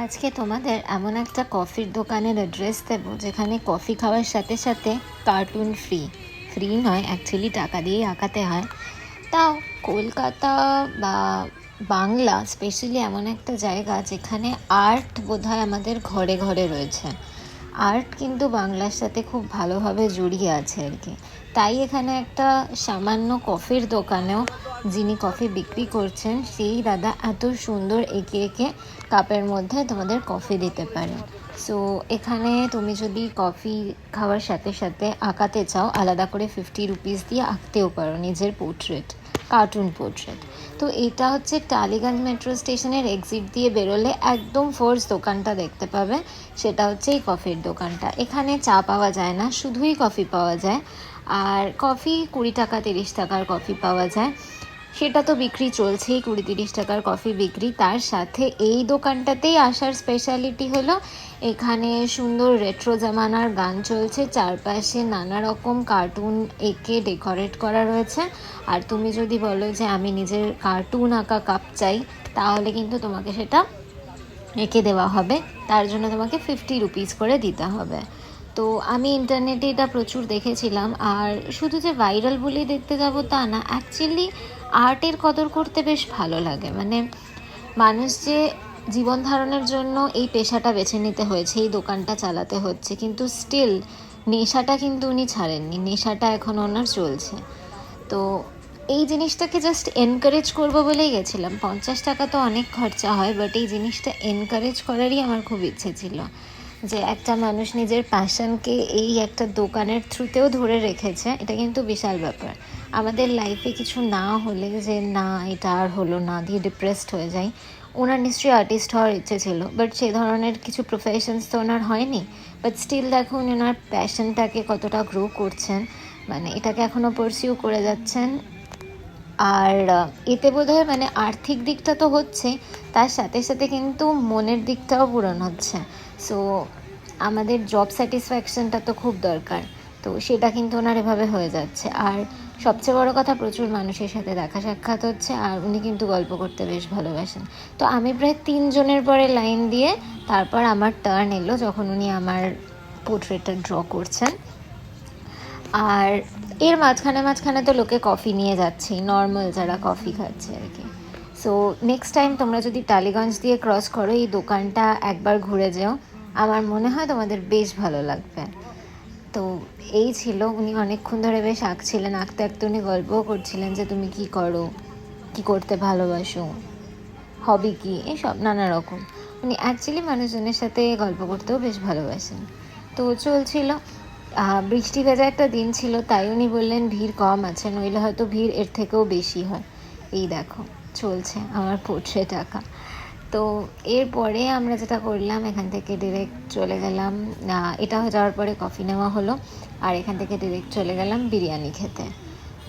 আজকে তোমাদের এমন একটা কফির দোকানের অ্যাড্রেস দেবো, যেখানে কফি খাওয়ার সাথে সাথে কার্টুন ফ্রি ফ্রি নয় অ্যাকচুয়ালি টাকা দিয়েই আঁকাতে হয়। তাও কলকাতা বা বাংলা স্পেশালি এমন একটা জায়গা যেখানে আর্ট বোধহয় আমাদের ঘরে ঘরে রয়েছে। আর্ট কিন্তু বাংলার সাথে খুব ভালোভাবে জড়িয়ে আছে আর কি। তাই এখানে একটা সামান্য কফির দোকানেও যিনি কফি বিক্রি করছেন, সেই দাদা এত সুন্দর এঁকে এঁকে কাপের মধ্যে তোমাদের কফি দিতে পারে। সো এখানে তুমি যদি কফি খাওয়ার সাথে সাথে আঁকাতে চাও, আলাদা করে ফিফটি রুপিস দিয়ে আঁকতেও পারো নিজের পোর্ট্রেট কার্টুন পোর্ট্রেট তো এটা হচ্ছে টালিগঞ্জ মেট্রো স্টেশনের এক্সিট দিয়ে বেরোলে একদম ফোর্স দোকানটা দেখতে পাবে, সেটা হচ্ছে এই কফির দোকানটা। এখানে চা পাওয়া যায় না, শুধুই কফি পাওয়া যায়। আর কফি কুড়ি টাকা, তিরিশ টাকার কফি পাওয়া যায়। সেটা তো বিক্রি চলছেই, কুড়ি তিরিশ টাকার কফি বিক্রি। তার সাথে এই দোকানটাতেই আসার স্পেশালিটি হলো, এখানে সুন্দর রেট্রো জামানার গান চলছে, চারপাশে নানা রকম কার্টুন এঁকে ডেকোরেট করা রয়েছে। আর তুমি যদি বলো যে আমি নিজের কার্টুন আঁকা কাপ চাই, তাহলে কিন্তু তোমাকে সেটা এঁকে দেওয়া হবে। তার জন্য তোমাকে ফিফটি রুপিস করে দিতে হবে। তো আমি ইন্টারনেটে এটা প্রচুর দেখেছিলাম। আর শুধু যে ভাইরাল বলেই দেখতে যাব তা না অ্যাকচুয়ালি আর্টের কদর করতে বেশ ভালো লাগে। মানে মানুষ যে জীবন ধারণের জন্য এই পেশাটা বেছে নিতে হয়েছে, এই দোকানটা চালাতে হচ্ছে, কিন্তু স্টিল নেশাটা কিন্তু উনি ছাড়েননি। নেশাটা এখন ওনার চলছে। তো এই জিনিসটাকে জাস্ট এনকারেজ করব বলেই গেছিলাম। পঞ্চাশ টাকা তো অনেক খরচা হয় বাট এই জিনিসটা এনকারেজ করারই আমার খুব ইচ্ছে ছিল। যে একটা মানুষ নিজের প্যাশনকে এই একটা দোকানের থ্রুতেও ধরে রেখেছে, এটা কিন্তু বিশাল ব্যাপার। আমাদের লাইফে কিছু না হলে যে না, এটা আর হলো না, দিয়ে ডিপ্রেসড হয়ে যাই, ওনার নিশ্চয়ই আর্টিস্ট হওয়ার ইচ্ছে ছিল বাট সে ধরনের কিছু প্রফেশনস তো ওনার হয়নি। বাট স্টিল দেখো, উনি ওনার প্যাশনটাকে কতটা গ্রো করছেন মানে এটাকে এখনও পারসিউ করে যাচ্ছেন। আর এতে বোধহয় মানে আর্থিক দিকটা তো হচ্ছে, তার সাথে সাথে কিন্তু মনের দিকটাও পূরণ হচ্ছে। সো আমাদের জব স্যাটিসফ্যাকশনটা তো খুব দরকার। তো সেটা কিন্তু ওনার এভাবে হয়ে যাচ্ছে। আর সবচেয়ে বড় কথা, প্রচুর মানুষের সাথে দেখা সাক্ষাৎ হচ্ছে আর উনি কিন্তু গল্প করতে বেশ ভালোবাসেন। তো আমি প্রায় তিনজনের পরে লাইন দিয়ে তারপর আমার টার্ন এলো যখন উনি আমার পোর্ট্রেটটা ড্র করছেন। আর এর মাঝখানে মাঝখানে তো লোকে কফি নিয়ে যাচ্ছেই নর্মাল যারা কফি খাচ্ছে আর কি। সো নেক্সট টাইম তোমরা যদি টালিগঞ্জ দিয়ে ক্রস করো, এই দোকানটা একবার ঘুরে যেও। আমার মনে হয় তোমাদের বেশ ভালো লাগবে। তো এই ছিল, উনি অনেকক্ষণ ধরে বেশ আঁকছিলেন, আঁকতে আঁকতে উনি গল্পও করছিলেন যে তুমি কি করো, কি করতে ভালোবাসো হবি কি, এসব নানা রকম। উনি অ্যাকচুয়ালি মানুষজনের সাথে গল্প করতেও বেশ ভালোবাসেন। তো চলছিল বৃষ্টি ভেজা একটা দিন ছিল, তাই উনি বললেন, ভিড় কম আছে, নইলে হয়তো ভিড় এর থেকেও বেশি হয়। এই দেখো, চলছে আমার পোর্ট্রেট আঁকা। তো এরপরে আমরা যেটা করলাম, এখান থেকে ডিরেক্ট চলে গেলাম এটা হয়ে যাওয়ার পরে কফি নেওয়া হলো, আর এখান থেকে ডিরেক্ট চলে গেলাম বিরিয়ানি খেতে।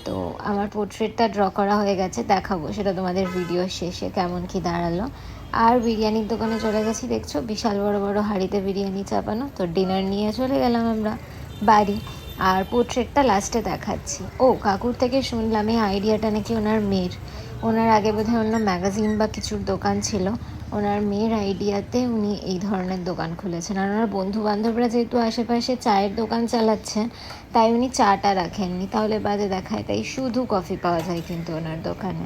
তো আমার পোর্ট্রেটটা ড্র করা হয়ে গেছে, দেখাবো সেটা তোমাদের ভিডিও শেষে কেমন কি দাঁড়াল। আর বিরিয়ানির দোকানে চলে গেছি, দেখছ? বিশাল বড় বড় হাঁড়িতে বিরিয়ানি চাপানো, তো ডিনার নিয়ে চলে গেলাম আমরা বাড়ি। আর পোর্ট্রেটটা লাস্টে দেখাচ্ছি। ও, কাকুর থেকে শুনলাম এই আইডিয়াটা নাকি ওনার মেয়ের। ওনার আগে বোধহয় অন্য ম্যাগাজিন বা কিছুর দোকান ছিল। ওনার মেয়ের আইডিয়াতে উনি এই ধরনের দোকান খুলেছেন। আর ওনার বন্ধু বান্ধবরা যেহেতু আশেপাশে চায়ের দোকান চালাচ্ছেন, তাই উনি চাটা রাখেননি। তাহলে বাজে দেখায়, তাই শুধু কফি পাওয়া যায় কিন্তু ওনার দোকানে।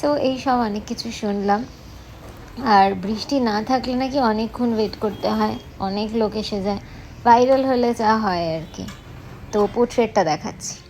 সো এই সব অনেক কিছু শুনলাম। আর বৃষ্টি না থাকলে নাকি অনেকক্ষণ ওয়েট করতে হয়, অনেক লোক এসে যায়। ভাইরাল হলে যা হয় আর কি। তো পোর্ট্রেটটা দেখাচ্ছি।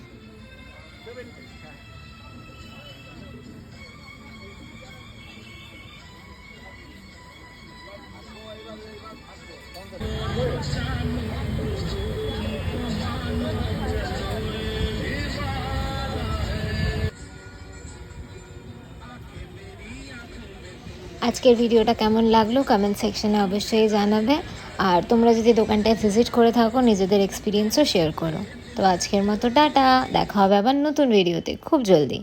আজকের ভিডিওটা কেমন লাগল কমেন্ট সেকশনে অবশ্যই জানাবে। আর তোমরা যদি দোকানটায় ভিজিট করে থাকো, নিজেদের এক্সপিরিয়েন্সও শেয়ার করো। তো আজকের মতো টাটা, দেখা হবে আবার নতুন ভিডিওতে খুব জলদি।